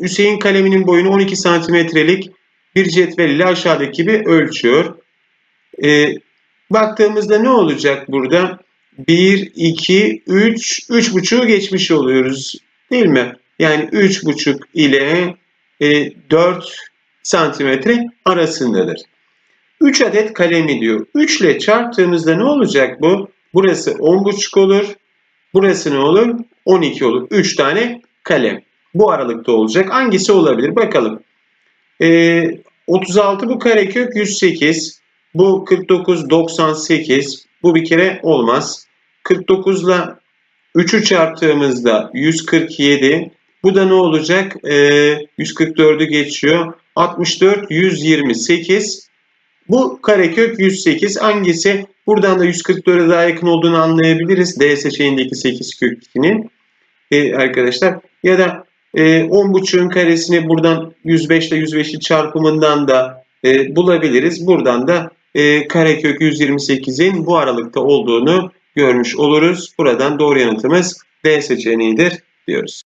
Hüseyin kaleminin boyunu 12 santimetrelik bir cetvel ile aşağıdaki gibi ölçüyor. Ee, baktığımızda ne olacak burada? 1, 2, 3, 3,5'u geçmiş oluyoruz değil mi? Yani 3,5 ile e, 4 santimetre arasındadır. 3 adet kalemi diyor. 3 ile çarptığımızda ne olacak bu? Burası 10,5 olur. Burası ne olur? 12 olur. 3 tane kalem. Bu aralıkta olacak. Hangisi olabilir? Bakalım. Ee, 36 bu karekök 108. Bu 49 98. Bu bir kere olmaz. 49 ile 3'ü çarptığımızda 147. Bu da ne olacak? Ee, 144'ü geçiyor. 64 128. Bu karekök 108 hangisi? Buradan da 144'e daha yakın olduğunu anlayabiliriz. D seçeneğindeki 8 kök 2'nin e, arkadaşlar. Ya da e, 10.5'ün karesini buradan 105 ile 105'in çarpımından da e, bulabiliriz. Buradan da e, karekök 128'in bu aralıkta olduğunu görmüş oluruz. Buradan doğru yanıtımız D seçeneğidir diyoruz.